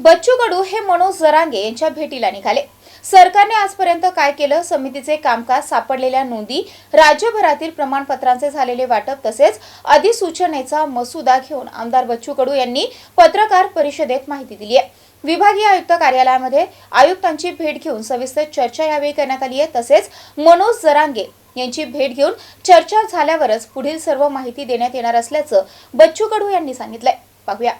बच्चू कडू हे मनोज जरांगे यांच्या भेटीला निघाले. सरकारने आजपर्यंत काय केलं? समितीचे कामकाज सापडलेल्या नोंदी राज्यभरातील प्रमाणपत्रांचे झालेले वाटप तसेच अधिसूचनेचा मसुदा घेऊन आमदार बच्चू कडू यांनी पत्रकार परिषदेत माहिती दिली आहे. विभागीय आयुक्त कार्यालयामध्ये आयुक्तांची भेट घेऊन सविस्तर चर्चा यावेळी करण्यात आली आहे. तसेच मनोज जरांगे यांची भेट घेऊन चर्चा झाल्यावरच पुढील सर्व माहिती देण्यात येणार असल्याचं बच्चू कडू यांनी सांगितलंय. पाहूया.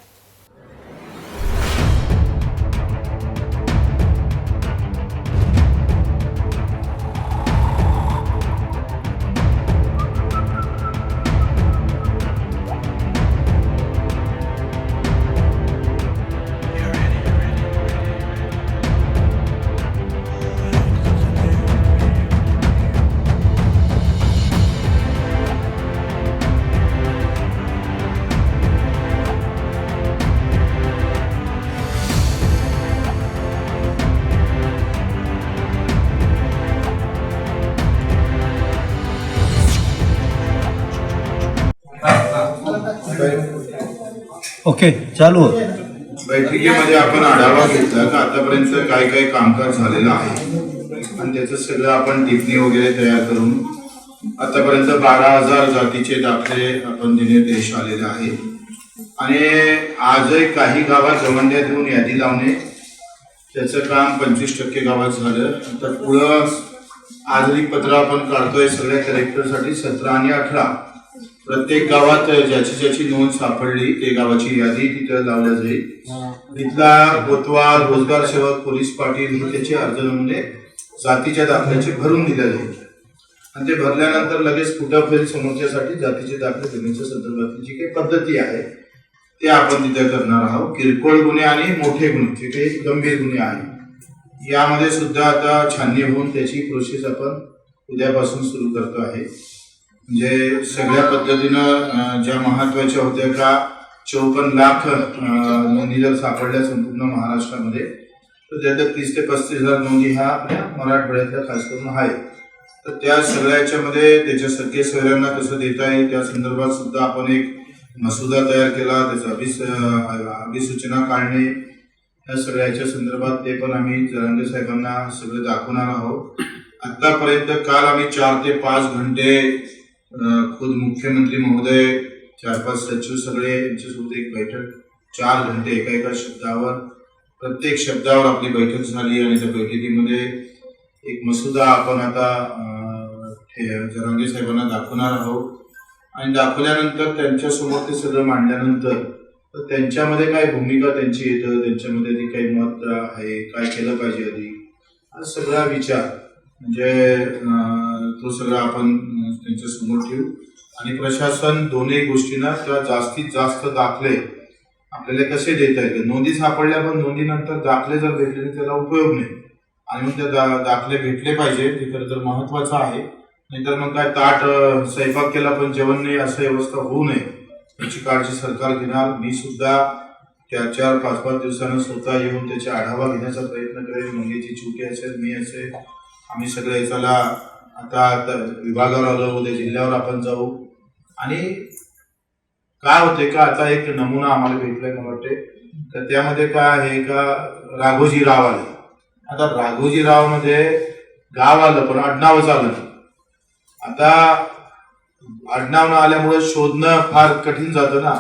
ओके चालू. बैठकीमध्ये आपण आढावा घेतला का आतापर्यंत काय काय कामकाज झालेलं आहे? आणि त्याचं सगळं आपण टिप्पणी वगैरे तयार करून आतापर्यंत बारा हजार जातीचे दाखले आपण देण्यात देश आलेले आहे आणि आजही काही गावात गवंड्यात यादी लावणे त्याचं काम पंचवीस टक्के गावात झालं. तर पुढं आजही पत्र आपण काढतोय सगळ्या कलेक्टरसाठी सतरा आणि अठरा. प्रत्येक गावात ज्याची ज्याची नोंद सापडली ते गावाची यादी तिथं लावल्या जाईल. तिथला कोतवाल रोजगार सेवक पोलीस पाटील हे त्याचे अर्ज नमुने जातीच्या दाखल्याचे भरून दिले जाईल. आणि ते भरल्यानंतर लगेच कुठं फेल समोरच्यासाठी जातीचे दाखले देण्याच्या संदर्भातली जी काही पद्धती आहे ते आपण तिथे करणार आहोत. किरकोळ गुन्हे आणि मोठे गुन्हे जे काही गंभीर गुन्हे आहेत. यामध्ये सुद्धा आता छाननी होऊन त्याची प्रोसेस आपण उद्यापासून सुरू करतो आहे. म्हणजे सगळ्या पद्धतीनं ज्या महत्त्वाच्या होत्या का चौपन्न लाख नोंदी जर सापडल्या संपूर्ण महाराष्ट्रामध्ये तर त्यातल्या तीस ते पस्तीस हजार नोंदी ह्या आपल्या मराठवाड्यातल्या खास करून आहे तर त्या सगळ्या याच्यामध्ये त्याच्या सगळे सगळ्यांना कसं देता येईल त्या संदर्भात सुद्धा आपण एक मसुदा तयार केला त्याचा अभिस अभिसूचना काढणे या सगळ्याच्या संदर्भात ते पण आम्ही जरांगे साहेबांना सगळं दाखवणार आहोत. आतापर्यंत काल आम्ही चार ते पाच घंटे खुद मुख्यमंत्री महोदय चार पाच सचिव सगळे यांच्यासोबत एक बैठक चार घंटे एका एका शब्दावर प्रत्येक शब्दावर आपली बैठक झाली आणि त्या बैठकीमध्ये एक मसुदा आपण आता जरांगे साहेबांना दाखवणार आहोत. आणि दाखवल्यानंतर त्यांच्यासमोर ते सगळं मांडल्यानंतर तर त्यांच्यामध्ये काय भूमिका त्यांची येतं? त्यांच्यामध्ये ते काही मत आहे? काय केलं पाहिजे आधी? हा सगळा विचार म्हणजे तो सगळा आपण त्यांच्यासमोर ठेवू. आणि प्रशासन दोन्ही गोष्टींना किंवा जास्तीत जास्त दाखले आपल्याला कसे देता येतील? नोंदी सापडल्या पण नोंदीनंतर दाखले जर भेटले तर त्याला उपयोग नाही. आणि मग त्या दा- दाखले भेटले पाहिजे ते खरं तर महत्वाचं आहे. नाहीतर मग काय ताट स्वयंपाक केला पण जेवण नाही असं व्यवस्था होऊ नये. याची काळजी सरकार घेणार. मी सुद्धा त्या चार पाच पाच दिवसानं स्वतः येऊन त्याचा आढावा घेण्याचा प्रयत्न करेल मंगेची चुकी असेल मी असेल आम्ही सगळे चला आता विभागावर आलो उद्या जिल्ह्यावर आपण जाऊ. आणि काय होते का आता एक नमुना आम्हाला भेटलाय मला वाटते तर त्यामध्ये काय आहे का राघोजी राव आले. आता राघोजी रावमध्ये म्हणजे गाव आलं पण आडनावच आलं आता आडनाव न आल्यामुळे शोधणं फार कठीण जातं ना.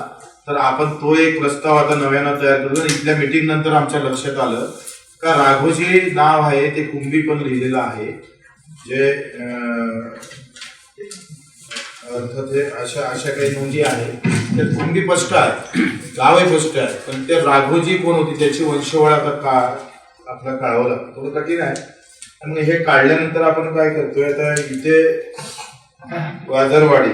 तर आपण तो एक प्रस्ताव आता नव्यानं तयार करतो इथल्या मिटिंग नंतर आमच्या लक्षात आलं का राघोजी नाव आहे ते कुंभी पण लिहिलेलं आहे. जे अर्थ अर्थात हे अशा अशा काही नोंदी आहेत त्या कुंडी स्पष्ट आहे? गावही स्पष्ट आहे पण ते राघोजी कोण होती त्याची वंशवळ आता का आपला काढावं लागतं थोडं कठीण आहे. आणि हे काढल्यानंतर आपण काय करतोय आता इथे वाजरवाडी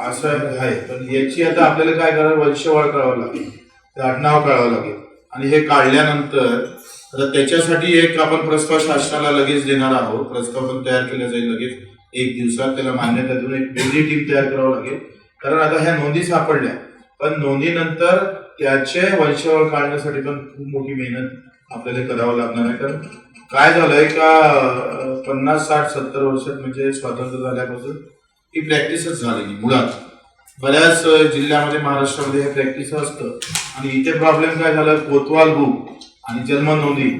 असं आहे पण याची आता आपल्याला काय करावं वंशवळ कळावं लागेल आडनाव कळावं लागेल. आणि हे काढल्यानंतर आता त्याच्यासाठी एक आपण प्रस्ताव शासनाला लगेच देणार आहोत. प्रस्ताव पण तयार केला जाईल लगेच. एक दिवसात त्याला मान्यता देऊन एक वेगळी टीम तयार करावं लागेल. कारण आता ह्या नोंदी सापडल्या. पण नोंदीनंतर त्याचे वंशवळ काढण्यासाठी पण खूप मोठी मेहनत आपल्याला करावं लागणार आहे. कारण काय झालंय का पन्नास साठ सत्तर वर्षात म्हणजे स्वातंत्र्य झाल्यापासून ही प्रॅक्टिसच झाली मुळात. बऱ्याच जिल्ह्यामध्ये महाराष्ट्रामध्ये हे प्रॅक्टिस असतं. आणि इथे प्रॉब्लेम काय झालं? कोतवाल बुक आणि जन्म नोंदी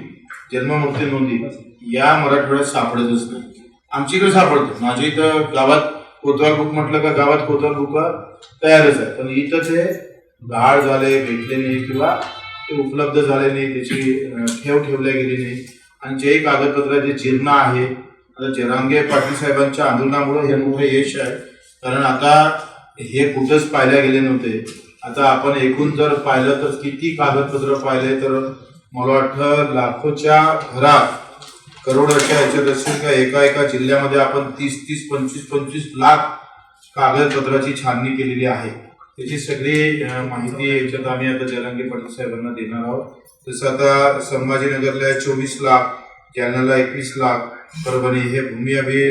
जन्ममुक्ती नोंदी या मराठवाड्यात सापडतच नाही आमच्याकडे सापडतं. माझ्या इथं गावात कोतवाल बुक म्हटलं का गावात कोतवाल बुक तयारच आहे. पण इथं ते गाळ झाले भेटले नाही किंवा ते उपलब्ध झाले नाही त्याची ठेव ठेवल्या गेली नाही. आणि जे कागदपत्र जे जीर्ण आहे. आता जरांगे पाटील साहेबांच्या आंदोलनामुळे हे मोठं यश आहे. कारण आता हे कुठंच पाहिल्या गेले नव्हते. आता आपण एकूण जर पाहिलं तर किती कागदपत्र पाहिले तर मला वाटतं लाखोच्या घरात करोडोच्या ह्याच्यात असेल का एका एका जिल्ह्यामध्ये आपण तीस तीस पंचवीस पंचवीस लाख कागदपत्राची छाननी केलेली आहे. त्याची सगळी माहिती याच्यात आम्ही आता जरांगे पाटील साहेबांना देणार आहोत. तसं आता संभाजीनगरला चोवीस लाख जालन्याला एकवीस लाख परभणी हे भूमी अभि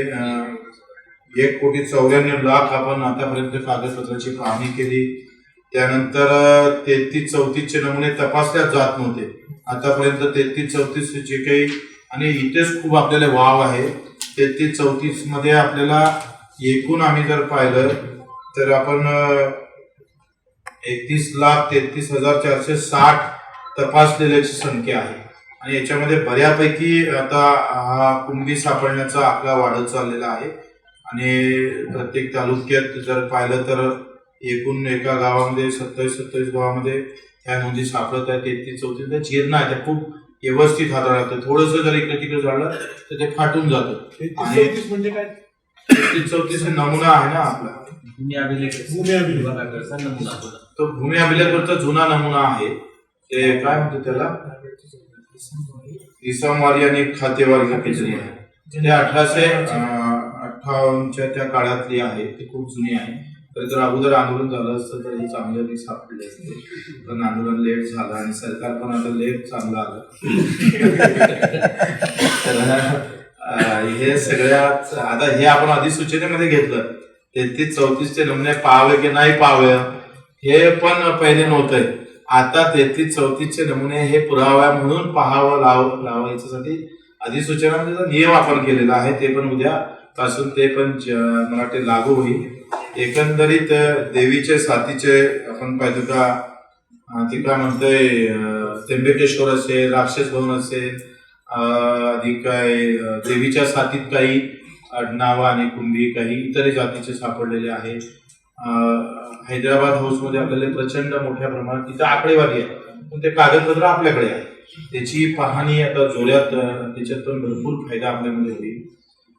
एक कोटी चौऱ्याण्णव लाख आपण आतापर्यंत कागदपत्राची पाहणी केली. त्यानंतर तेहतीस चौतीसचे नमुने तपासल्या जात नव्हते. आतापर्यंत तेहतीस चौतीस जे काही आणि इथेच खूप आपल्याला वाव आहे. तेहतीस चौतीसमध्ये आपल्याला एकूण आम्ही जर पाहिलं तर आपण एकतीस लाख तेहतीस हजार चारशे साठ तपासलेल्याची संख्या आहे. आणि याच्यामध्ये बऱ्यापैकी आता हा कुंभी सापडण्याचा आकडा वाढत चाललेला आहे. आणि प्रत्येक तालुक्यात जर पाहिलं तर एकूण एका गावामध्ये सत्तावीस सत्तावीस गावामध्ये ह्या नोंदी सापडत आहेत तेहतीस चौतीस त्या जीर्ण आहे त्या खूप व्यवस्थित हाताळलं लागतं थोडंसं जर इकडे तिकडे झालं तर ते फाटून जातं. आणि म्हणजे काय? तेहतीस चौतीस हे नमुना आहे ना आपला. भूमी अभिलेख. विभागाकडचा नमुना होता तो भूमी अभिलेखवरचा जुना नमुना आहे. ते काय म्हणतात त्याला? इसमवारी आणि खातेवारी काहीतरी आहे. ते अठराशे अठ्ठावन्नच्या त्या काळातली आहे. ती खूप जुनी आहे. तर जर अगोदर आंदोलन झालं असतं तर हे मी सापडले असते. पण आंदोलन लेट झालं आणि सरकार पण आता लेट चांगलं आलं. तर हे सगळ्यात आता हे आपण अधिसूचनेमध्ये घेतलं. तेहतीस चौतीसचे नमुने पाहावे की नाही पाहावे हे पण पहिले नव्हते. आता तेहतीस चौतीसचे नमुने हे पुरावा म्हणून पाहावं लाव लावायच्यासाठी अधिसूचनामध्ये नियम आपण केलेला आहे ते पण उद्या असून ते पण मला वाटते लागू होईल. एकंदरीत देवीचे साथीचे आपण पाहिजे का तिथं म्हणतोय त्र्यंबकेश्वर असेल राक्षस भवन असेल अधिक काय देवीच्या साथीत काही अडनावा आणि कुंभी काही इतर जातीचे सापडलेले आहे. हैदराबाद हाऊसमध्ये आपल्याला प्रचंड मोठ्या प्रमाणात तिथं आकडेवारी आहे. पण ते कागदपत्र आपल्याकडे आहे. त्याची पाहणी आता जोऱ्यात त्याच्यात पण भरपूर फायदा आपल्यामध्ये होईल.